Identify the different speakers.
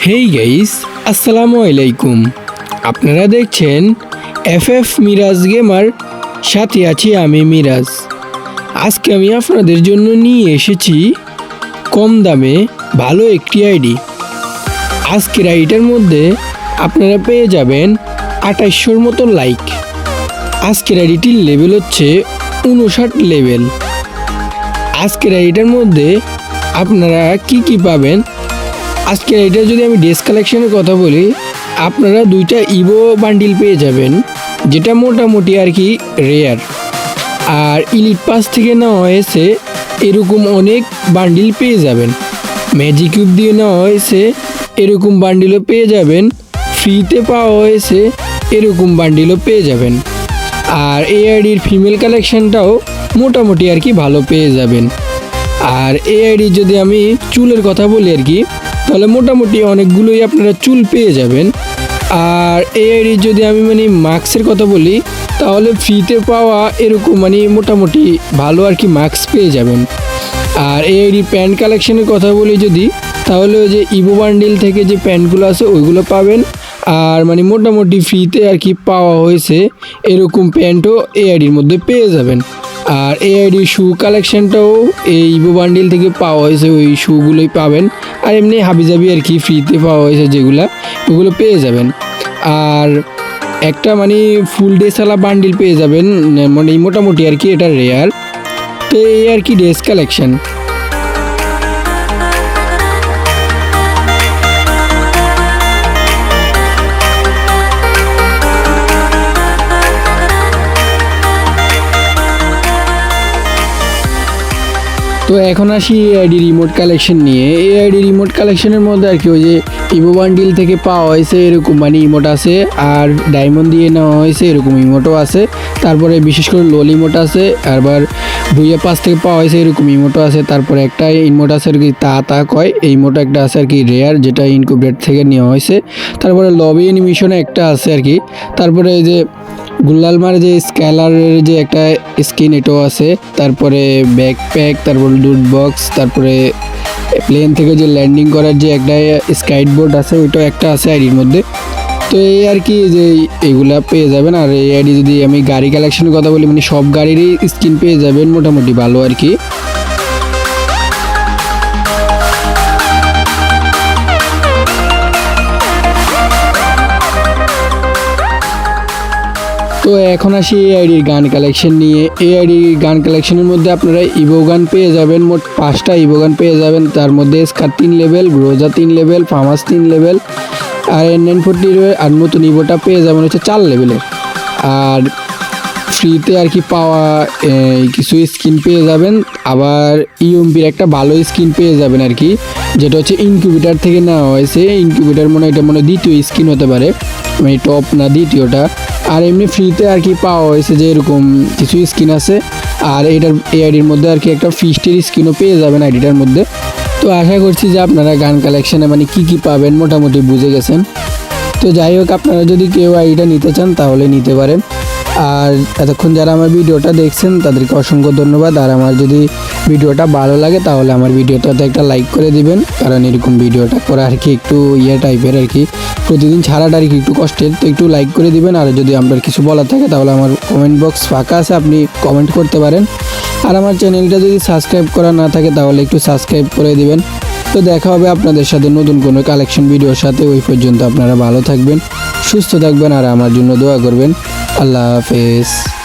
Speaker 1: Hey guys আসসালামু আলাইকুম আপনারা দেখছেন এফ এফ মিরাজ গেমার সাথে আছি আমি মিরাজ আজকে আমি আপনাদের জন্য নিয়ে এসেছি কম দামে ভালো একটি আইডি আজকের আইডিটার মধ্যে আপনারা পেয়ে যাবেন আঠাইশোর মতো লাইক আজকের আইডিটির লেভেল হচ্ছে উনষাট লেভেল আজকের আইডিটার মধ্যে আপনারা কি কি পাবেন আজকে এটা যদি আমি ড্রেস কালেকশনের কথা বলি, আপনারা দুইটা ইভো বান্ডিল পেয়ে যাবেন, যেটা মোটামুটি আর কি রেয়ার আর ইলিট পাস থেকে নেওয়া হয়েছে, এরকম অনেক বান্ডিল পেয়ে যাবেন। ম্যাজিক কিউব দিয়ে নেওয়া হয়েছে, এরকম বান্ডিলও পেয়ে যাবেন। ফ্রিতে পাওয়া হয়েছে, এরকম বান্ডিলও পেয়ে যাবেন। আর এআইডির ফিমেল কালেকশনটাও মোটামুটি আর কি ভালো পেয়ে যাবেন। আর এআইডি যদি আমি চুলের কথা বলি আর কি তাহলে মোটামুটি অনেকগুলোই আপনারা চুল পেয়ে যাবেন। আর এই আইডি যদি আমি মানে মাস্কের কথা বলি, তাহলে ফ্রিতে পাওয়া এরকম মানে মোটামুটি ভালো আর কি মাস্ক পেয়ে যাবেন। আর এই আইডি প্যান্ট কালেকশনের কথা বলি যদি, তাহলে ওই যে ইভো বান্ডিল থেকে যে প্যান্টগুলো আছে, ওইগুলো পাবেন। আর মানে মোটামুটি ফ্রিতে আর কি পাওয়া হয়েছে এরকম প্যান্টও এই আইডির মধ্যে পেয়ে যাবেন। আর এই আইডি শু কালেকশনটাও এই ইভো বান্ডিল থেকে পাওয়া হয়েছে, ওই শুগুলোই পাবেন। আর এমনি হাবিজাবি আর কি ফ্রিতে পাওয়া হয়েছে যেগুলা, ওগুলো পেয়ে যাবেন। আর একটা মানে ফুল ড্রেসওয়ালা বান্ডিল পেয়ে যাবেন মানে মোটামুটি আর কি এটা রেয়ার তো এই আর কি ড্রেস কালেকশন তো এখন আসি এআইডি রিমোট কালেকশন নিয়ে। এই আইডি রিমোট কালেকশনের মধ্যে আর কি ওই যে ইভো বান্ডিল থেকে পাওয়া হয়েছে এরকম মানে ইমোট আছে, আর ডায়মন্ড দিয়ে নেওয়া হয়েছে এরকম ইমোটও আছে। তারপরে বিশেষ করে লোল ইমোট আছে আবার ভুইয়া পাস থেকে পাওয়া হয়েছে এরকম ইমোটও আছে। তারপরে একটা ইমোট আছে আর কি তা তা কয়। এই ইমোট একটা আছে আর কি রেয়ার যেটা ইনকুবেট থেকে নেওয়া হয়েছে। তারপরে লবি অ্যানিমেশনে একটা আছে আর কি। তারপরে এই যে গুল্লালমার যে স্ক্যালারের যে একটা স্কিন, এটাও আছে। তারপরে ব্যাকপ্যাক তারপর লুট বক্স তারপরে প্লেন থেকে যে ল্যান্ডিং করার যে একটা স্কাইট বোর্ড আছে, ওইটাও একটা আছে আইডির মধ্যে। তো এই আর কি যে এগুলা পেয়ে যাবেন। আর এই আইডি যদি আমি গাড়ি কালেকশনের কথা বলি মানে সব গাড়িরই স্কিন পেয়ে যাবেন মোটামুটি ভালো আর কি। তো এখন আসি এই আইডির গান কালেকশন নিয়ে। এই আইডির গান কালেকশনের মধ্যে আপনারা ইভো গান পেয়ে যাবেন, মোট পাঁচটা ইভো গান পেয়ে যাবেন। তার মধ্যে স্কার তিন লেভেল গ্রোজা তিন লেভেল ফার্মাস তিন লেভেল আর এন নাইন ফোরটি আর নতুন ইভোটা পেয়ে যাবেন হচ্ছে চার লেভেলের আর ফ্রিতে আর কি পাওয়া কিছু স্কিন পেয়ে যাবেন। আবার ইউএমপির একটা ভালো স্কিন পেয়ে যাবেন আর কি, যেটা হচ্ছে ইনকিউবেটার থেকে নেওয়া হয়েছে। ইনকিউবেটার মনে হয় এটা মনে দ্বিতীয় স্কিন হতে পারে। মানে টপ না দ্বিতীয়টা। আর এমনি ফ্রিতে আর কি পাওয়া হয়েছে যে এরকম কিছু স্কিন আছে, আর এটার এই আইডির মধ্যে আর কি একটা ফিস্টের স্কিনও পেয়ে যাবেন আইডিটার মধ্যে। তো আশা করছি যে আপনারা গান কালেকশানে মানে কি কি পাবেন মোটামুটি বুঝে গেছেন। তো যাই হোক, আপনারা যদি কেউ আইডিটা নিতে চান তাহলে নিতে পারেন। আর এতক্ষণ যারা আমার ভিডিওটা দেখছেন, তাদেরকে অসংখ্য ধন্যবাদ। আর আমার যদি ভিডিওটা ভালো লাগে, তাহলে আমার ভিডিওটাতে একটা লাইক করে দিবেন। কারণ এরকম ভিডিওটা করা আর কি একটু ইয়ে টাইপের আর কি। প্রতিদিন ছাড়াটা আর কি একটু কষ্টের, তো একটু লাইক করে দিবেন। আর যদি আপনার কিছু বলার থাকে, তাহলে আমার কমেন্ট বক্স ফাঁকা আছে, আপনি কমেন্ট করতে পারেন। আর আমার চ্যানেলটা যদি সাবস্ক্রাইব করা না থাকে, তাহলে একটু সাবস্ক্রাইব করে দিবেন। তো দেখা হবে আপনাদের সাথে নতুন কোনো কালেকশন ভিডিওর সাথে। ওই পর্যন্ত আপনারা ভালো থাকবেন, সুস্থ থাকবেন, আর আমার জন্য দোয়া করবেন। আল্লাহ হাফেজ।